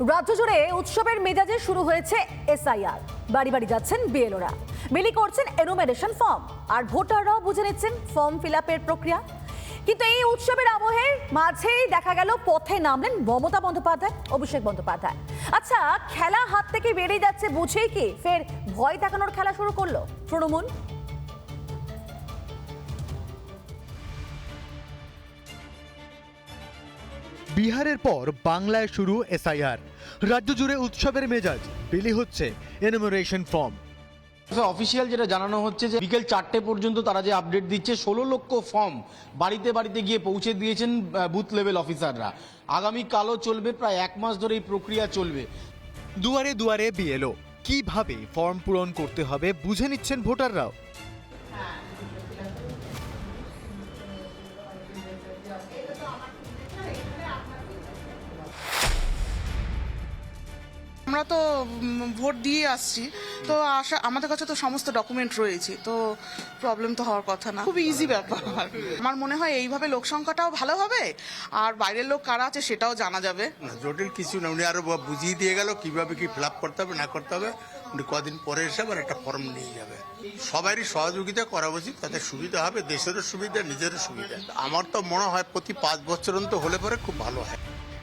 রাজ্য জুড়ে উৎসবের মেজাজে শুরু হয়েছে এসআইআর। বাড়ি বাড়ি যাচ্ছেন বিএলওরা। বিলি করছেন এনুমেরেশন ফর্ম আর ভোটাররাও বুঝে নিচ্ছেন ফর্ম ফিল প্রক্রিয়া। কিন্তু এই উৎসবের আবহের মাঝেই দেখা গেল পথে নামলেন মমতা বন্দ্যোপাধ্যায়, অভিষেক বন্দ্যোপাধ্যায়। আচ্ছা খেলা হাত থেকে বেরিয়ে যাচ্ছে বুঝেই কি ফের ভয় দেখানোর খেলা শুরু করল? তৃণমূল? বিহারের পর বাংলায় শুরু এসআইআর। রাজ্য জুড়ে উৎসবের মেজাজ বিলি হচ্ছে এনুমারেশন ফর্ম অফিসিয়াল যেটা জানানো হচ্ছে যে বিকেল চারটে পর্যন্ত তারা যে আপডেট দিচ্ছে ষোলো লক্ষ ফর্ম বাড়িতে বাড়িতে গিয়ে পৌঁছে দিয়েছেন বুথ লেভেল অফিসাররা আগামী কালও চলবে প্রায় এক মাস ধরে এই প্রক্রিয়া চলবে। দুয়ারে দুয়ারে বিএলও কীভাবে ফর্ম পূরণ করতে হবে বুঝে নিচ্ছেন ভোটাররাও। আমরা তো ভোট দিয়ে আসছি। তো আশা, আমাদের কাছে তো সমস্ত ডকুমেন্ট রয়েছে, তো প্রবলেম তো হওয়ার কথা না। খুব ইজি ব্যাপার। আমার মনে হয় এইভাবে লোক সংখ্যাটাও ভালো হবে, আর বাইরের লোক কারা আছে সেটাও জানা যাবে। জটিল কিছু না, উনি আরও বুঝিয়ে দিয়ে গেল কীভাবে কি ফিল করতে হবে, না করতে হবে। উনি কদিন পরে এসে আবার একটা ফর্ম নিয়ে যাবে। সবারই সহযোগিতা করা উচিত, তাদের সুবিধা হবে, দেশেরও সুবিধা, নিজেরও সুবিধা। আমার তো মনে হয় প্রতি পাঁচ বছর অন্তর হলে পরে খুব ভালো হয়।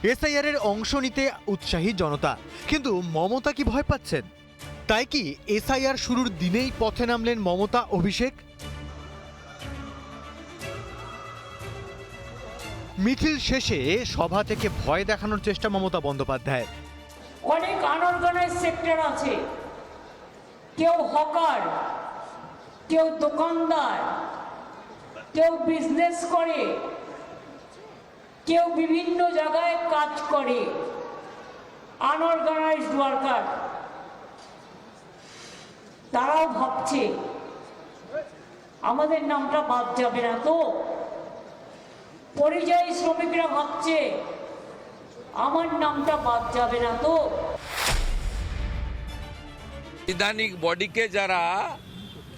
এসআইআর এর অংশ নিতে উৎসাহী জনতা, কিন্তু মমতা কি ভয় পাচ্ছেন? তাই কি এসআইআর শুরুর দিনেই পথে নামলেন মমতা অভিষেক? মিছিল শেষে সভা থেকে ভয় দেখানোর চেষ্টা মমতা বন্দ্যোপাধ্যায় অনেক আনঅর্গানাইজ সেক্টর আছে। কেউ হকার, কেউ দোকানদার, কেউ বিজনেস করে। কেউ বিভিন্ন জায়গায় কাজ করে। আনঅর্গানাইজড ওয়ার্কার তারাও ভাবছে, আমাদের নামটা বাদ যাবে না তো? পরিযায়ী শ্রমিকরা ভাবছে, আমার নামটা বাদ যাবে না তো? সাংবিধানিক বডিকে যারা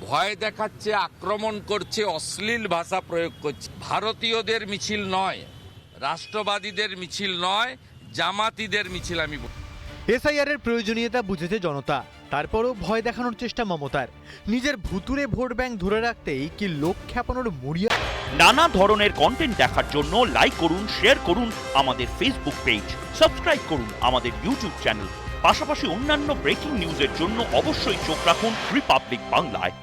ভয় দেখাচ্ছে, আক্রমণ করছে, অশ্লীল ভাষা প্রয়োগ করছে, ভারতীয়দের মিছিল নয়। রাষ্ট্রবাদীদের মিছিল নয় জামাতিদের মিছিল আমি। এসআইআর এর প্রয়োজনীয়তা বুঝেছে জনতা। তারপরও ভয় দেখানোর চেষ্টা মমতার। নিজের ভুতুরে ভোট ব্যাংক ধরে রাখতেই কি লোক খ্যাপানোর মুড়িয়া নানা ধরনের কন্টেন্ট দেখার জন্য লাইক করুন শেয়ার করুন আমাদের ফেসবুক পেজ সাবস্ক্রাইব করুন আমাদের ইউটিউব চ্যানেল পাশাপাশি অন্যান্য ব্রেকিং নিউজের জন্য অবশ্যই চোখ রাখুন রিপাবলিক বাংলায়